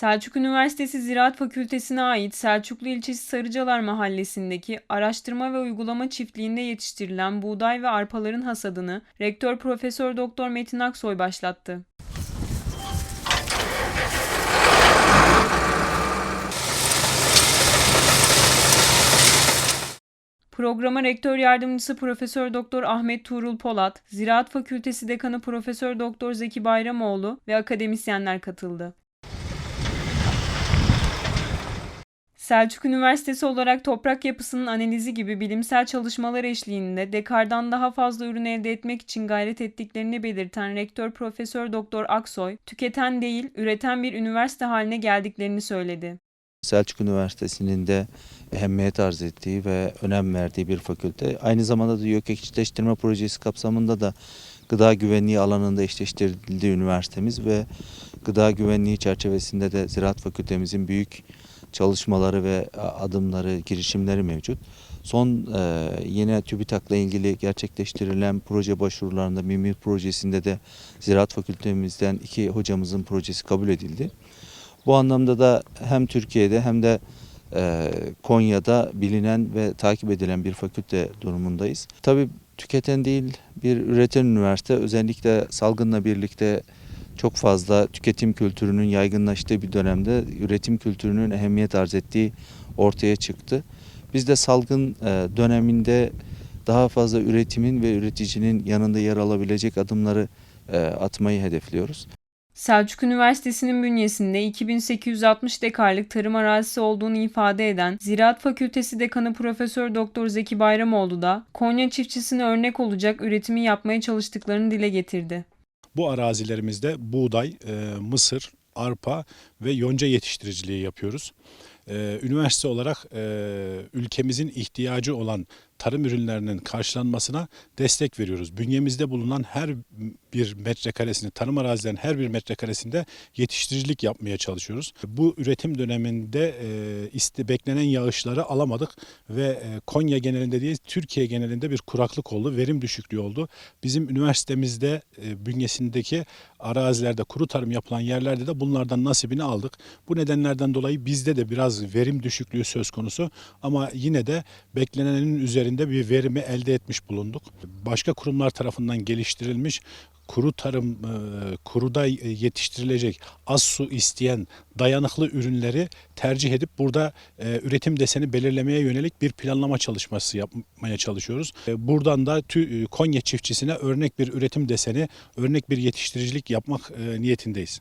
Selçuk Üniversitesi Ziraat Fakültesine ait Selçuklu ilçesi Sarıcalar mahallesindeki araştırma ve uygulama çiftliğinde yetiştirilen buğday ve arpaların hasadını Rektör Profesör Doktor Metin Aksoy başlattı. Programa Rektör Yardımcısı Profesör Doktor Ahmet Tuğrul Polat, Ziraat Fakültesi Dekanı Profesör Doktor Zeki Bayramoğlu ve akademisyenler katıldı. Selçuk Üniversitesi olarak toprak yapısının analizi gibi bilimsel çalışmalar eşliğinde dekardan daha fazla ürün elde etmek için gayret ettiklerini belirten Rektör Profesör Doktor Aksoy, tüketen değil, üreten bir üniversite haline geldiklerini söyledi. Selçuk Üniversitesi'nin de ehemmiyet arz ettiği ve önem verdiği bir fakülte. Aynı zamanda da YÖK eşleştirme projesi kapsamında da gıda güvenliği alanında eşleştirildi üniversitemiz ve gıda güvenliği çerçevesinde de Ziraat Fakültemizin büyük çalışmaları ve adımları, girişimleri mevcut. Son e, yine TÜBİTAK'la ilgili gerçekleştirilen proje başvurularında MİMİR projesinde de Ziraat Fakültemizden iki hocamızın projesi kabul edildi. Bu anlamda da hem Türkiye'de hem de e, Konya'da bilinen ve takip edilen bir fakülte durumundayız. Tabii tüketen değil bir üreten üniversite özellikle salgınla birlikte çok fazla tüketim kültürünün yaygınlaştığı bir dönemde üretim kültürünün ehemmiyet arz ettiği ortaya çıktı. Biz de salgın e, döneminde daha fazla üretimin ve üreticinin yanında yer alabilecek adımları e, atmayı hedefliyoruz. Selçuk Üniversitesi'nin bünyesinde 2860 dekarlık tarım arazisi olduğunu ifade eden Ziraat Fakültesi Dekanı Profesör Doktor Zeki Bayramoğlu da Konya çiftçisine örnek olacak üretimi yapmaya çalıştıklarını dile getirdi. Bu arazilerimizde buğday, e, mısır, arpa ve yonca yetiştiriciliği yapıyoruz. E, Üniversite olarak e, ülkemizin ihtiyacı olan tarım ürünlerinin karşılanmasına destek veriyoruz. Bünyemizde bulunan her bir metrekaresinde, tarım arazilerin her bir metrekaresinde yetiştiricilik yapmaya çalışıyoruz. Bu üretim döneminde e, iste, beklenen yağışları alamadık ve e, Konya genelinde değil Türkiye genelinde bir kuraklık oldu, verim düşüklüğü oldu. Bizim üniversitemizde e, bünyesindeki arazilerde kuru tarım yapılan yerlerde de bunlardan nasibini aldık. Bu nedenlerden dolayı bizde de biraz verim düşüklüğü söz konusu ama yine de beklenenin üzerinde bir verimi elde etmiş bulunduk. Başka kurumlar tarafından geliştirilmiş kuru tarım, e, kuruda yetiştirilecek az su isteyen dayanıklı ürünleri tercih edip burada e, üretim deseni belirlemeye yönelik bir planlama çalışması yapmaya çalışıyoruz. E, Buradan da Konya çiftçisine örnek bir üretim deseni, örnek bir yetiştiricilik yapmak niyetindeyiz.